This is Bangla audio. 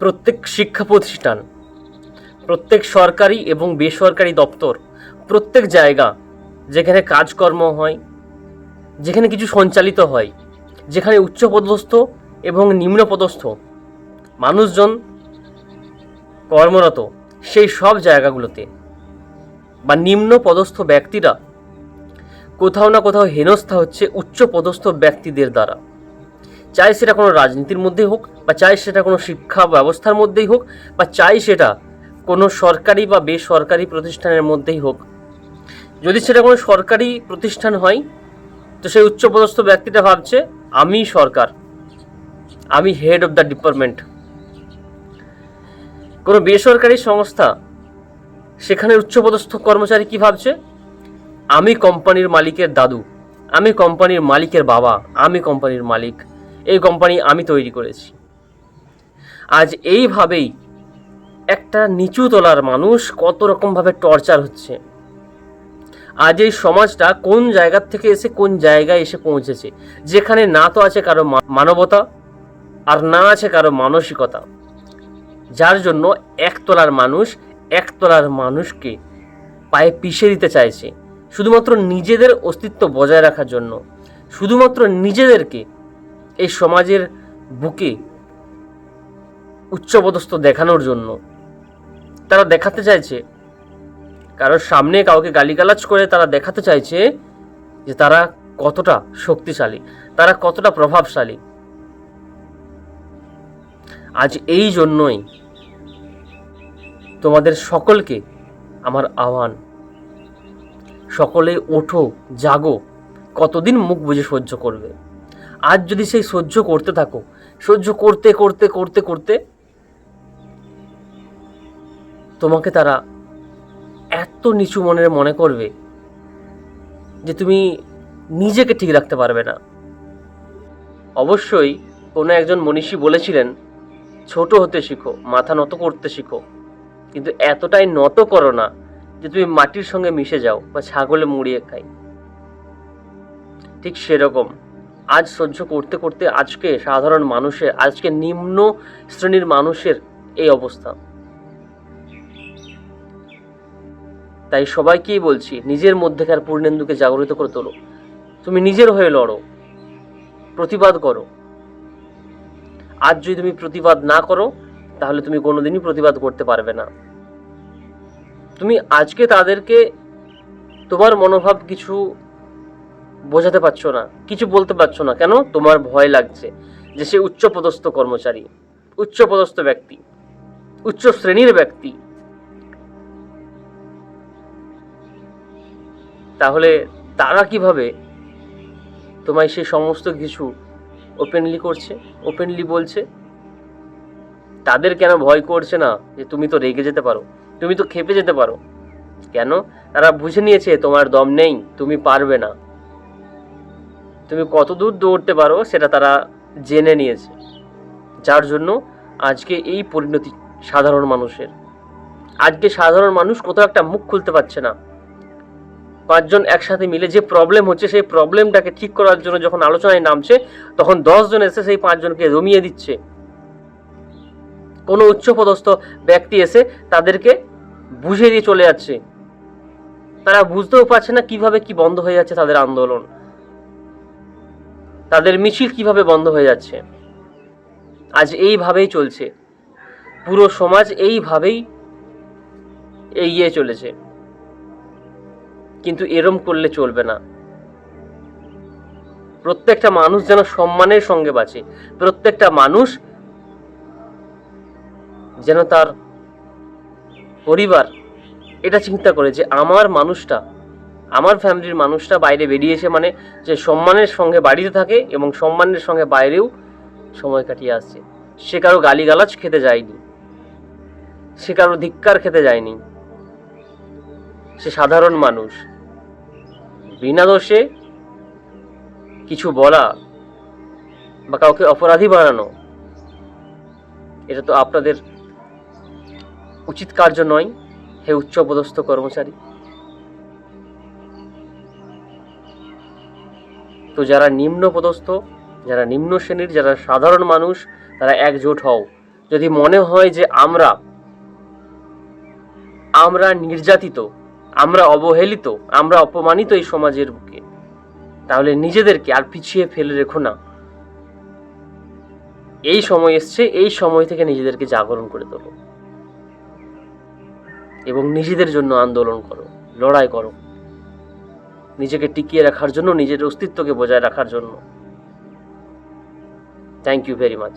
প্রত্যেক শিক্ষা প্রতিষ্ঠান, প্রত্যেক সরকারি এবং বেসরকারি দপ্তর, প্রত্যেক জায়গা যেখানে কাজকর্ম হয়, যেখানে কিছু সঞ্চালিত হয়, যেখানে উচ্চপদস্থ এবং নিম্নপদস্থ মানুষজন কর্মরত সেই সব জায়গাগুলোতে বা নিম্ন পদস্থ ব্যক্তিরা কোথাও না কোথাও হেনস্থা হচ্ছে উচ্চ পদস্থ ব্যক্তিদের দ্বারা। চাই সেটা কোনো রাজনীতির মধ্যেই হোক বা চাই সেটা কোনো শিক্ষা ব্যবস্থার মধ্যেই হোক বা চাই সেটা কোনো সরকারি বা বেসরকারি প্রতিষ্ঠানের মধ্যেই হোক। যদি সেটা কোনো সরকারি প্রতিষ্ঠান হয়, তো সেই উচ্চপদস্থ ব্যক্তিটা ভাবছে, আমি সরকার, আমি হেড অফ দ্য ডিপার্টমেন্ট কোনো বেসরকারি সংস্থা সেখানে উচ্চপদস্থ কর্মচারী কি ভাবছে? আমি কোম্পানির মালিকের দাদু, আমি কোম্পানির মালিকের বাবা, আমি কোম্পানির মালিক। এই কোম্পানি আমি তৈরি করেছি। আজ এইভাবেই একটা নিচু তলার মানুষ কত রকমভাবে টর্চার হচ্ছে। আজ এই সমাজটা কোন জায়গার থেকে এসে কোন জায়গায় এসে পৌঁছেছে? যেখানে না তো আছে কারও মানবতা আর না আছে কারও মানসিকতা। যার জন্য একতলার মানুষ একতলার মানুষকে পায়ে পিষে দিতে চাইছে। শুধুমাত্র নিজেদের অস্তিত্ব বজায় রাখার জন্য। শুধুমাত্র নিজেদেরকে এই সমাজের বুকে উচ্চপদস্থ দেখানোর জন্য। তারা দেখাতে চাইছে কারোর সামনে কাউকে গালিগালাজ করে তারা দেখাতে চাইছে যে তারা কতটা শক্তিশালী, তারা কতটা প্রভাবশালী। আজ এই জন্যই তোমাদের সকলকে আমার আহ্বান। সকলে ওঠো, জাগো, কতদিন মুখ বুঝে সহ্য করবে? আজ যদি সেই সহ্য করতে থাকো, সহ্য করতে করতে করতে করতে, তোমাকে তারা এত নিচু মনের মনে করবে যে তুমি নিজেকে ঠিক রাখতে পারবে না। অবশ্যই কোনো একজন মনীষী বলেছিলেন, ছোট হতে শিখো, মাথা নত করতে শিখো। কিন্তু এতটাই নত করো না যে তুমি মাটির সঙ্গে মিশে যাও বা ছাগলে মুড়িয়ে খাই। ঠিক সেরকম। আজ সহ্য করতে করতে আজকে সাধারণ মানুষের আজকে নিম্ন শ্রেণির মানুষের এই অবস্থা। তাই সবাইকেই বলছি, নিজের মধ্যেকার পূর্ণেন্দুকে জাগরিত করে তোলো। তুমি নিজের হয়ে লড়ো। প্রতিবাদ করো। আজ যদি তুমি প্রতিবাদ না করো, তাহলে তুমি কোনোদিনই প্রতিবাদ করতে পারবে না। তুমি আজকে তাদেরকে তোমার মনোভাব কিছু বোঝাতে পারছ না, কিছু বলতে পারছ না, কেন? তোমার ভয় লাগছে যে সে উচ্চপদস্থ কর্মচারী, উচ্চপদস্থ ব্যক্তি, উচ্চ শ্রেণির ব্যক্তি। তাহলে তারা কীভাবে তোমায় সে সমস্ত কিছু ওপেনলি করছে ওপেনলি বলছে? তাদের কেন ভয় করছে না যে তুমি তো রেগে যেতে পারো, তুমি তো খেপে যেতে পারো? কেন? তারা বুঝে নিয়েছে তোমার দম নেই, তুমি পারবে না। তুমি কত দূর দৌড়তে পারো সেটা তারা জেনে নিয়েছে। যার জন্য আজকে এই পরিণতি সাধারণ মানুষের। আজকে সাধারণ মানুষ কোথাও একটা মুখ খুলতে পারছে না। পাঁচজন একসাথে মিলে যে প্রবলেম হচ্ছে, সেই প্রবলেমটাকে ঠিক করার জন্য যখন আলোচনায় নামছে, তখন দশজন এসে সেই পাঁচজনকে রমিয়ে দিচ্ছে। কোনো উচ্চপদস্থ ব্যক্তি এসে তাদেরকে বুঝিয়ে দিয়ে চলে যাচ্ছে। তারা বুঝতেও পারছে না কীভাবে কি বন্ধ হয়ে যাচ্ছে তাদের আন্দোলন। তাদের মিছিল কীভাবে বন্ধ হয়ে যাচ্ছে? আজ এইভাবেই চলছে। পুরো সমাজ এইভাবেই এগিয়ে চলেছে। কিন্তু এরম করলে চলবে না। প্রত্যেকটা মানুষ যেন সম্মানের সঙ্গে বাঁচে। প্রত্যেকটা মানুষ যেন তার পরিবার এটা চিন্তা করে যে আমার মানুষটা আমার ফ্যামিলির মানুষটা বাইরে বেরিয়েছে মানে যে সম্মানের সঙ্গে বাড়িতে থাকে এবং সম্মানের সঙ্গে বাইরেও সময় কাটিয়ে আসছে সে কারও গালিগালাজ খেতে যায়নি। সে কারও ধিক্কার খেতে যায়নি। সে সাধারণ মানুষ। বিনা দোষে কিছু বলা বা কাউকে অপরাধী বানানো, এটা তো আপনাদের উচিত কার্য নয়, হে উচ্চপদস্থ কর্মচারী। তো যারা নিম্ন পদস্থ, যারা নিম্ন শ্রেণির, যারা সাধারণ মানুষ, তারা একজোট হও। যদি মনে হয় যে আমরা আমরা নির্যাতিত, আমরা অবহেলিত, আমরা অপমানিত এই সমাজের বুকে, তাহলে নিজেদেরকে আর পিছিয়ে ফেলে রেখো না। এই সময় এসছে, এই সময় থেকে নিজেদেরকে জাগরণ করে তোলো। এবং নিজেদের জন্য আন্দোলন করো, লড়াই করো। নিজেকে টিকিয়ে রাখার জন্য নিজের অস্তিত্বকে বজায় রাখার জন্য। Thank you very much